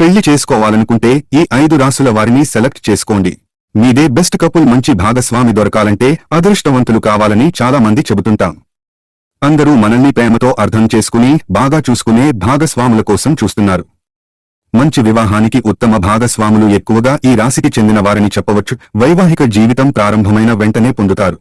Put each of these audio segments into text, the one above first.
పెళ్ళి చేసుకోవాలనుకుంటే ఈ ఐదు రాసుల వారిని సెలెక్ట్ చేసుకోండి. మీదే బెస్ట్ కపుల్ మంచి భాగస్వామి దొరకాలంటే అదృష్టవంతులు కావాలని చాలా మంది చెబుతుంటాం. అందరూ మనల్ని ప్రేమతో అర్థం చేసుకుని బాగా చూసుకునే భాగస్వాముల కోసం చూస్తున్నారు. మంచి వివాహానికి ఉత్తమ భాగస్వాములు ఎక్కువగా ఈ రాశికి చెందిన వారిని చెప్పవచ్చు. వైవాహిక జీవితం ప్రారంభమైన వెంటనే పొందుతారు.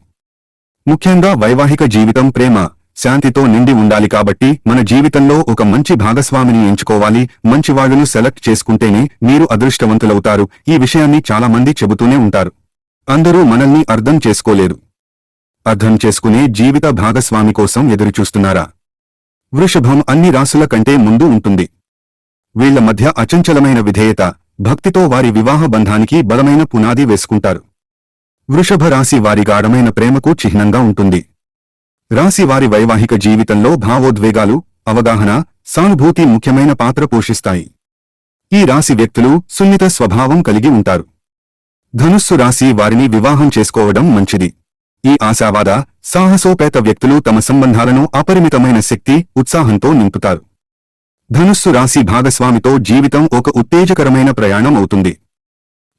ముఖ్యంగా వైవాహిక జీవితం ప్రేమ. శాంతితో నిండి ఉండాలి కాబట్టి మన జీవితంలో ఒక మంచి భాగస్వామిని ఎంచుకోవాలి. మంచి వాళ్ళను సెలెక్ట్ చేసుకుంటేనే మీరు అదృష్టవంతులవుతారు. ఈ విషయాన్ని చాలా మంది చెబుతూనే ఉంటారు. అందరూ మనల్ని అర్థం చేసుకోలేరు. అర్థం చేసుకునే జీవిత భాగస్వామి కోసం ఎదురుచూస్తున్నారా? వృషభం అన్ని రాసుల కంటే ముందు ఉంటుంది. వీళ్ళ మధ్య అచంచలమైన విధేయత భక్తితో వారి వివాహ బంధానికి బలమైన పునాది వేసుకుంటారు. వృషభ రాశి వారి గాఢమైన ప్రేమకు చిహ్నంగా ఉంటుంది. రాశి వారి వైవాహిక జీవితంలో భావోద్వేగాలు అవగాహన సానుభూతి ముఖ్యమైన పాత్ర పోషిస్తాయి. ఈ రాశి వ్యక్తులు సున్నిత స్వభావం కలిగి ఉంటారు. ధనుస్సు రాశి వారిని వివాహం చేసుకోవడం మంచిది. ఈ ఆశావాద సాహసోపేత వ్యక్తులు తమ సంబంధాలను అపరిమితమైన శక్తి ఉత్సాహంతో నింపుతారు. ధనుస్సు రాశి భాగస్వామితో జీవితం ఒక ఉత్తేజకరమైన ప్రయాణం అవుతుంది.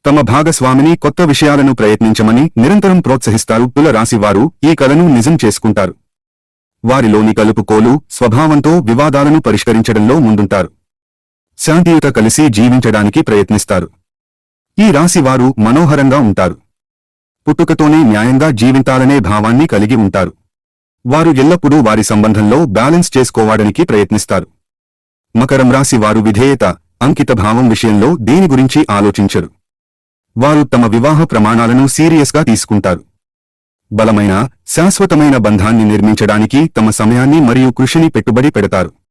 తమ భాగస్వామిని కొత్త విషయాలను ప్రయత్నించమని నిరంతరం ప్రోత్సహిస్తారు. తుల రాశివారు ఈ కలను నిజం చేసుకుంటారు. వారిలోని కలుపుకోలు స్వభావంతో వివాదాలను పరిష్కరించడంలో ముందుంటారు. శాంతియుత కలిసి జీవించడానికి ప్రయత్నిస్తారు. ఈ రాశివారు మనోహరంగా ఉంటారు. పుట్టుకతోనే న్యాయంగా జీవించాలనే భావాన్ని కలిగి ఉంటారు. వారు ఎల్లప్పుడూ వారి సంబంధంలో బ్యాలెన్స్ చేసుకోవడానికి ప్రయత్నిస్తారు. మకరం రాశి వారు విధేయత అంకిత భావం విషయంలో దేని గురించి ఆలోచించరు. వారు తమ వివాహ ప్రమాణాలను సీరియస్గా తీసుకుంటారు. బలమైన శాశ్వతమైన బంధాన్ని నిర్మించడానికి తమ సమయాన్ని మరియు కృషిని పెట్టుబడి పెడతారు.